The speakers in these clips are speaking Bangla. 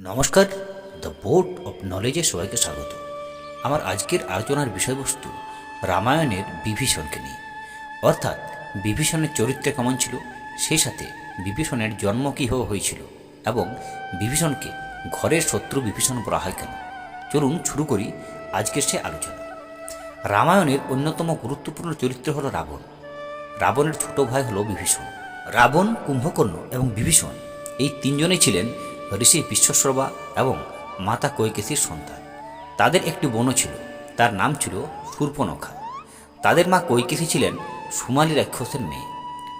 নমস্কার, দ্য বোর্ড অফ নলেজে সবাইকে স্বাগত। আমার আজকের আলোচনার বিষয়বস্তু রামায়ণের বিভীষণকে নিয়ে। অর্থাৎ বিভীষণের চরিত্রে কেমন ছিল সেই সাথে বিভীষণের জন্ম কীভাবে হয়েছিল এবং বিভীষণকে ঘরের শত্রু বিভীষণ বলা হয় কেন? চলুন শুরু করি আজকের সে আলোচনা। রামায়ণের অন্যতম গুরুত্বপূর্ণ চরিত্র হল রাবণ। রাবণের ছোট ভাই হল বিভীষণ। রাবণ, কুম্ভকর্ণ এবং বিভীষণ এই তিনজনেই ছিলেন ঋষি বিশ্বশ্রবা এবং মাতা কৈকেশীর সন্তান। তাদের একটি বোনও ছিল, তার নাম ছিল শূর্পনখা তাদের মা কৈকেশী ছিলেন সুমালি রাক্ষসের মেয়ে।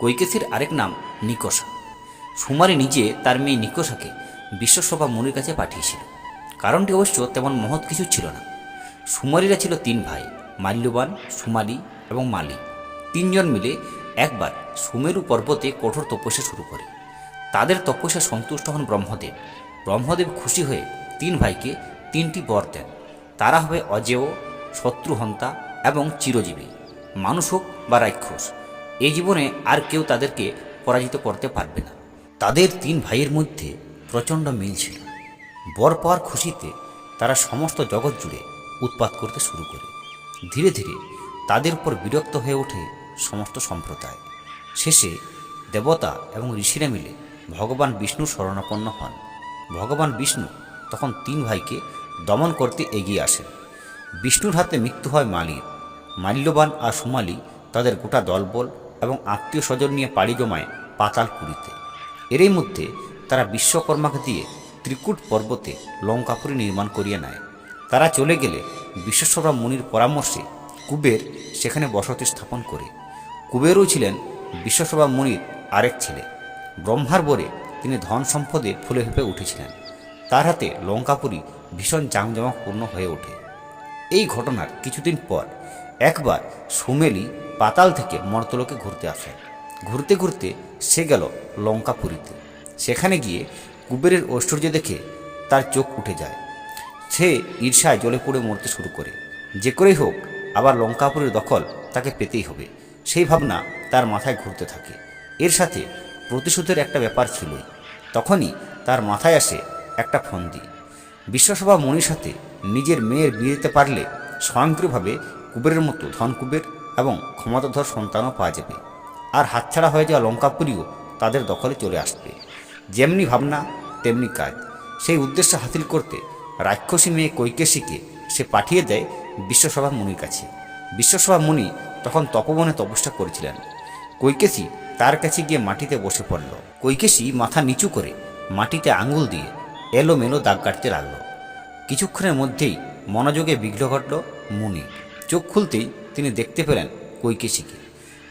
কৈকেশীর আরেক নাম নিকষা। সুমালি নিজে তার মেয়ে নিকষাকে বিশ্বসভা মুনির কাছে পাঠিয়েছিল। কারণটি অবশ্য তেমন মহৎ কিছু ছিল না। সুমারিরা ছিল তিন ভাই, মাল্যবান, সুমালি এবং মালি। তিনজন মিলে একবার সুমেরু পর্বতে কঠোর তপস্যা শুরু করে। তাদের তপস্যা সন্তুষ্ট হন ব্রহ্মদেব। ব্রহ্মদেব খুশি হয়ে তিন ভাইকে তিনটি বর দেন। তারা হবে অজেয়, শত্রুহন্তা এবং চিরজীবী। মানুষ হোক বা রাক্ষস এই জীবনে আর কেউ তাদেরকে পরাজিত করতে পারবে না। তাদের তিন ভাইয়ের মধ্যে প্রচণ্ড মিল ছিল। বর পাওয়ার খুশিতে তারা সমস্ত জগৎ জুড়ে উৎপাত করতে শুরু করে। ধীরে ধীরে তাদের উপর বিরক্ত হয়ে ওঠে সমস্ত সম্প্রদায়। শেষে দেবতা এবং ঋষিরা মিলে ভগবান বিষ্ণুর শরণাপন্ন হন। ভগবান বিষ্ণু তখন তিন ভাইকে দমন করতে এগিয়ে আসেন। বিষ্ণুর হাতে মৃত্যু হয় মালির। মাল্যবান আর সুমালি তাদের গোটা দলবল এবং আত্মীয় স্বজন নিয়ে পাড়ি জমায় পাতালপুরীতে এরই মধ্যে তারা বিশ্বকর্মাকে দিয়ে ত্রিকুট পর্বতে লঙ্কাপুরী নির্মাণ করিয়ে নেয়। তারা চলে গেলে বিশ্বসভা মুনির পরামর্শে কুবের সেখানে বসতি স্থাপন করে। কুবেরও ছিলেন বিশ্বসভা মুনির আরেক ছেলে। ব্রহ্মার বরে তিনি ধন সম্পদে ফুলে হেঁপে উঠেছিলেন। তার হাতে লঙ্কাপুরী ভীষণ জাঁকজমকপূর্ণ হয়ে ওঠে। এই ঘটনার কিছুদিন পর একবার সুমেলি পাতাল থেকে মর্তলোকে ঘুরতে আসে। ঘুরতে ঘুরতে সে গেল লঙ্কাপুরীতে। সেখানে গিয়ে কুবেরের ঐশ্বর্য দেখে তার চোখ উঠে যায়। সে ঈর্ষায় জলে পুড়ে মরতে শুরু করে। যে করেই হোক, আবার লঙ্কাপুরের দখল তাকে পেতেই হবে। সেই ভাবনা তার মাথায় ঘুরতে থাকে। এর সাথে প্রতিশোধের একটা ব্যাপার ছিলই। তখনই তার মাথায় আসে একটা ফন্দি। বিশ্বসভা মনির সাথে নিজের মেয়ের বিয়ে দিতে পারলে স্বয়ংক্রিয়ভাবে কুবেরের মতো ধন কুবের এবং ক্ষমতাধর সন্তানও পাওয়া যাবে। আর হাতছাড়া হয়ে যাওয়া লঙ্কাপুরীও তাদের দখলে চলে আসবে। যেমনি ভাবনা, তেমনি কাজ। সেই উদ্দেশ্য হাসিল করতে রাক্ষসী মেয়ে কৈকেশীকে সে পাঠিয়ে দেয় বিশ্বসভা মুনির কাছে। বিশ্বসভা মুনি তখন তপবনে তপস্যা করেছিলেন। কৈকেশী তার কাছে গিয়ে মাটিতে বসে পড়ল। কৈকেশী মাথা নিচু করে মাটিতে আঙুল দিয়ে এলোমেলো দাগ কাটতে লাগল। কিছুক্ষণের মধ্যেই মনোযোগে বিঘ্ন ঘটল মুনি। চোখ খুলতেই তিনি দেখতে পেলেন কৈকেশীকে।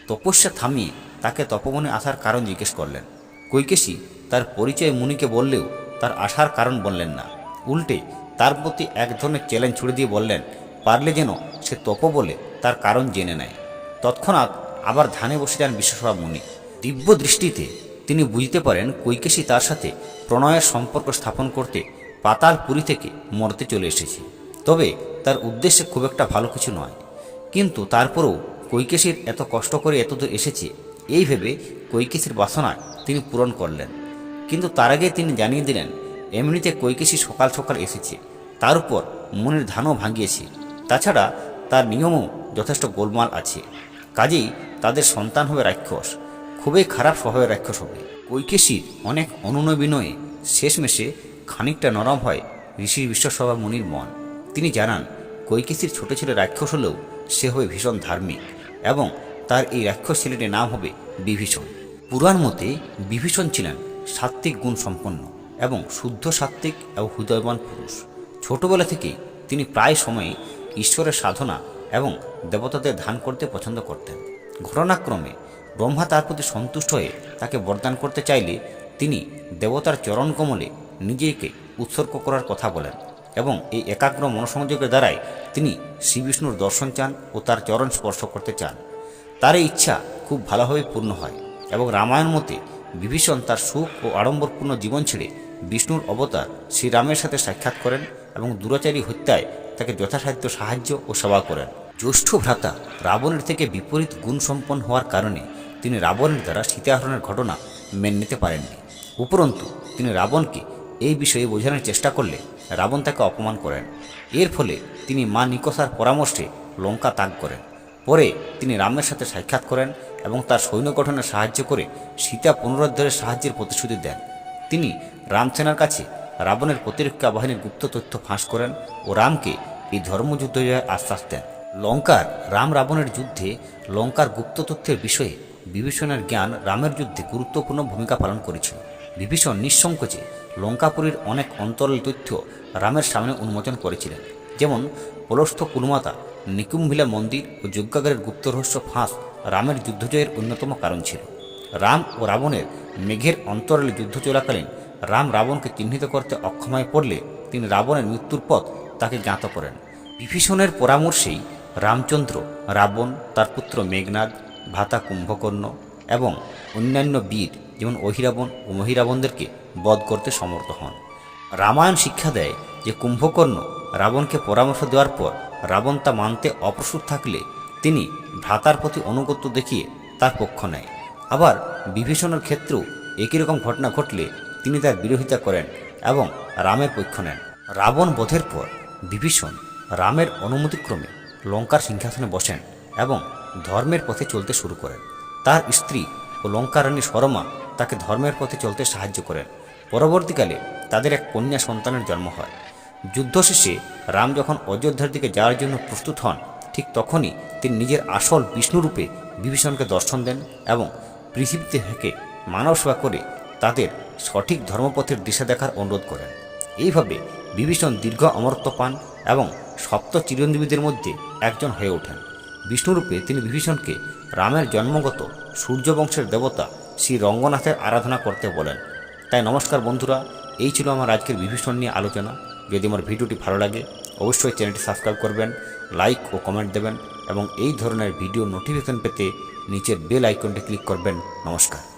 তপস্যা থামিয়ে তাকে তপবনে আসার কারণ জিজ্ঞেস করলেন। কৈকেশী তার পরিচয় মুনিকে বললেও তার আসার কারণ বললেন না। উল্টে তার প্রতি এক ধরনের চ্যালেঞ্জ ছুড়ে দিয়ে বললেন, পারলে যেন সে তপ বলে তার কারণ জেনে নেয়। তৎক্ষণাৎ আবার ধানে বসে যান বিশ্বসভা মুনি। দিব্য দৃষ্টিতে তিনি বুঝতে পারেন কৈকেশী তার সাথে প্রণয়ের সম্পর্ক স্থাপন করতে পাতালপুরী থেকে মরতে চলে এসেছে। তবে তার উদ্দেশ্যে খুব একটা ভালো কিছু নয়। কিন্তু তারপরেও কৈকেশীর এত কষ্ট করে এতদূর এসেছে, এই ভেবে কৈকেশীর বাসনা তিনি পূরণ করলেন। কিন্তু তার আগে তিনি জানিয়ে দিলেন, এমনিতে কৈকেশী সকাল সকাল এসেছে, তার উপর মনের ধানও ভাঙিয়েছে। তাছাড়া তার নিয়মও যথেষ্ট গোলমাল আছে। কাজেই তাদের সন্তান হবে রাক্ষস। খুবই খারাপ স্বভাবের রাক্ষস হবে। কৈকেশীর অনেক অনুনয় বিনয়ে শেষমেশে খানিকটা নরম হয় ঋষির বিশ্বসভা মুনির মন। তিনি জানান, কৈকেশীর ছোট ছেলে রাক্ষস হলেও সে হবে ভীষণ ধার্মিক এবং তার এই রাক্ষস ছেলেটির নাম হবে বিভীষণ। পুরাণ মতে বিভীষণ ছিলেন সাত্ত্বিক গুণ সম্পন্ন এবং শুদ্ধ সাত্ত্বিক এবং হৃদয়বান পুরুষ। ছোটবেলা থেকেই তিনি প্রায় সময়ে ঈশ্বরের সাধনা এবং দেবতাদের ধ্যান করতে পছন্দ করতেন। ঘটনাক্রমে ব্রহ্মা তার প্রতি সন্তুষ্ট হয়ে তাকে বরদান করতে চাইলে তিনি দেবতার চরণ কমলে নিজেকে উৎসর্গ করার কথা বলেন এবং এই একাগ্র মনোসংযোগের দ্বারাই তিনি শ্রীবিষ্ণুর দর্শন চান ও তার চরণ স্পর্শ করতে চান। তার এই ইচ্ছা খুব ভালোভাবে পূর্ণ হয় এবং রামায়ণ মতে বিভীষণ তার সুখ ও আড়ম্বরপূর্ণ জীবন ছেড়ে বিষ্ণুর অবতার শ্রীরামের সাথে সাক্ষাৎ করেন এবং দুরাচারী হত্যায় তাকে যথাসাধ্য সাহায্য ও সেবা করেন। জ্যৈষ্ঠ ভ্রাতা রাবণের থেকে বিপরীত গুণসম্পন্ন হওয়ার কারণে তিনি রাবণের দ্বারা সীতাহরণের ঘটনা মেনে নিতে পারেননি। উপরন্তু, তিনি রাবণকে এই বিষয়ে বোঝানোর চেষ্টা করলে রাবণ তাকে অপমান করেন। এর ফলে তিনি মা নিকসার পরামর্শে লঙ্কা ত্যাগ করেন। পরে তিনি রামের সাথে সাক্ষাৎ করেন এবং তার সৈন্য গঠনে সাহায্য করে সীতা পুনরুদ্ধারের সাহায্যের প্রতিশ্রুতি দেন। তিনি রামসেনার কাছে রাবণের প্রতিরক্ষা বাহিনীর গুপ্ত তথ্য ফাঁস করেন ও রামকে এই ধর্মযুদ্ধ জয়ের আশ্বাস দেন। লঙ্কার, রাম রাবণের যুদ্ধে লঙ্কার গুপ্ত তথ্যের বিষয়ে বিভীষণের জ্ঞান রামের যুদ্ধে গুরুত্বপূর্ণ ভূমিকা পালন করেছিল। বিভীষণ নিঃসংকোচে লঙ্কাপুরীর অনেক অন্তরাল তথ্য রামের সামনে উন্মোচন করেছিলেন, যেমন পলস্থ কুলমাতা, নিকুম্ভিলা মন্দির ও যজ্ঞাগারের গুপ্ত রহস্য ফাঁস রামের যুদ্ধজয়ের অন্যতম কারণ ছিল। রাম ও রাবণের মেঘের অন্তরালে যুদ্ধ চলাকালীন রাম রাবণকে চিহ্নিত করতে অক্ষম হয়ে পড়লে তিনি রাবণের মৃত্যুর পথ তাকে জ্ঞাত করেন। বিভীষণের পরামর্শেই রামচন্দ্র, রাবণ, তার পুত্র মেঘনাদ ভাতা কুম্ভকর্ণ এবং অন্যান্য বীর যেমন অহিরাবণ ও মহিরাবণদেরকে বধ করতে সমর্থ হন। রামায়ণ শিক্ষা দেয় যে কুম্ভকর্ণ রাবণকে পরামর্শ দেওয়ার পর রাবণ তা মানতে অপ্রস্তুত থাকলে তিনি ভ্রাতার প্রতি অনুগত্য দেখিয়ে তার পক্ষ নেয়। আবার বিভীষণের ক্ষেত্রেও একই রকম ঘটনা ঘটলে তিনি তার বিরোধিতা করেন এবং রামের পক্ষ নেন। রাবণ বধের পর বিভীষণ রামের অনুমতিক্রমে লঙ্কার সিংহাসনে বসেন এবং ধর্মের পথে চলতে শুরু করেন। তার স্ত্রী ও লঙ্কারানী শর্মা তাকে ধর্মের পথে চলতে সাহায্য করেন। পরবর্তীকালে তাদের এক কন্যা সন্তানের জন্ম হয়। যুদ্ধ শেষে রাম যখন অযোধ্যার দিকে যাওয়ার জন্য প্রস্তুত হন, ঠিক তখনই তিনি নিজের আসল বিষ্ণুরূপে বিভীষণকে দর্শন দেন এবং পৃথিবীতে থেকে মানব সেবা করে তাদের সঠিক ধর্মপথের দিশা দেখার অনুরোধ করেন। এইভাবে বিভীষণ দীর্ঘ অমরত্ব পান এবং সপ্ত চিরঞ্জীবীদের মধ্যে একজন হয়ে ওঠেন। বিষ্ণুরূপে তিনি বিভীষণকে রামের জন্মগত সূর্যবংশের দেবতা শ্রী রঙ্গনাথের আরাধনা করতে বলেন। তাই নমস্কার বন্ধুরা, এই ছিল আমার আজকের বিভীষণ নিয়ে আলোচনা। যদি আমার ভিডিওটি ভালো লাগে, অবশ্যই চ্যানেলটি সাবস্ক্রাইব করবেন, লাইক ও কমেন্ট দেবেন এবং এই ধরনের ভিডিও নোটিফিকেশন পেতে নিচের বেল আইকনটি ক্লিক করবেন। নমস্কার।